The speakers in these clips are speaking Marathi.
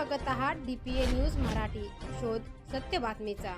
बघत आहात डीपीए न्यूज मराठी. शोध सत्य बातमीचा.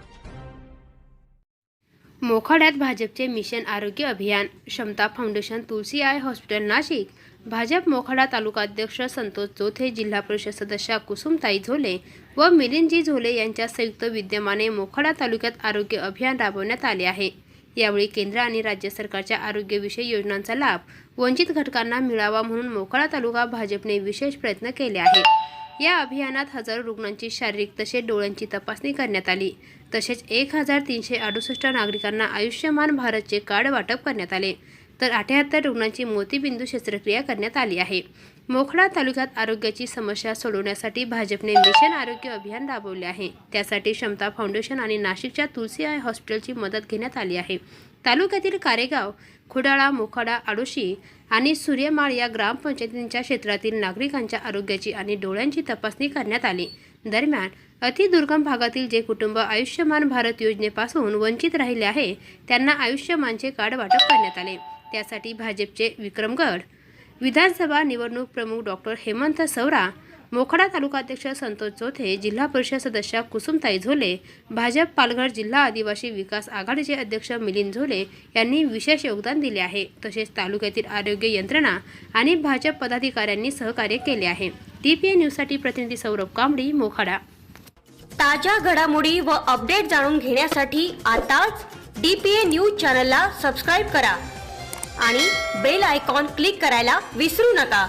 मोखाड्यात भाजपचे मिशन आरोग्य अभियान Kshamata foundation Tulsi eye hospital Nashik. Bhajap Mokhada तालुकाध्यक्ष संतोष चोथे जिल्हा परिषद सदस्या कुसुमताई झोले व मिलिंदजी झोले यांच्या संयुक्त विद्यमाने मोखाडा तालुक्यात आरोग्य अभियान राबवण्यात आले आहे. यावेळी केंद्र आणि राज्य सरकारच्या आरोग्यविषयी योजनांचा लाभ वंचित घटकांना मिळावा म्हणून मोखाडा तालुका भाजपने विशेष प्रयत्न केले आहेत. या अभियानात हजारो रुग्णांची शारीरिक तसेच डोळ्यांची तपासणी करण्यात आली. तसेच एक हजार तीनशे अडुसष्ट नागरिकांना आयुष्यमान भारतचे कार्ड वाटप करण्यात आले. तर अठ्याहत्तर रुग्णांची मोतीबिंदू शस्त्रक्रिया करण्यात आली आहे. मोखडा तालुक्यात आरोग्याची समस्या सोडवण्यासाठी भाजपने मिशन आरोग्य अभियान राबवले आहे. त्यासाठी क्षमता फाउंडेशन आणि नाशिकच्या तुलसी आय हॉस्पिटलची मदत घेण्यात आली आहे. तालुक्यातील कारेगाव खुडाळा मोखाडा आडोशी आणि सूर्यमाळ या ग्रामपंचायतींच्या क्षेत्रातील नागरिकांच्या आरोग्याची आणि डोळ्यांची तपासणी करण्यात आली. दरम्यान अतिदुर्गम भागातील जे कुटुंब आयुष्यमान भारत योजनेपासून वंचित राहिले आहे त्यांना आयुष्यमानचे कार्ड वाटप करण्यात आले. त्यासाठी भाजपचे विक्रमगड विधानसभा निवडणूक प्रमुख डॉक्टर हेमंत सवरा मोखाडा तालुकाध्यक्ष संतोष चोथे जिल्हा परिषद सदस्या कुसुमताई झोले भाजप पालघर जिल्हा आदिवासी विकास आघाडीचे अध्यक्ष मिलिंद झोले यांनी विशेष योगदान दिले आहे. तसेच तालुक्यातील आरोग्य यंत्रणा आणि भाजप पदाधिकाऱ्यांनी सहकार्य केले आहे. टीपीए न्यूजसाठी प्रतिनिधी सौरभ कांबडी मोखाडा. ताज्या घडामोडी व अपडेट जाणून घेण्यासाठी आताच डीपीए न्यूज चॅनलला सबस्क्राईब करा आणि बेल आयकॉन क्लिक करायला विसरू नका.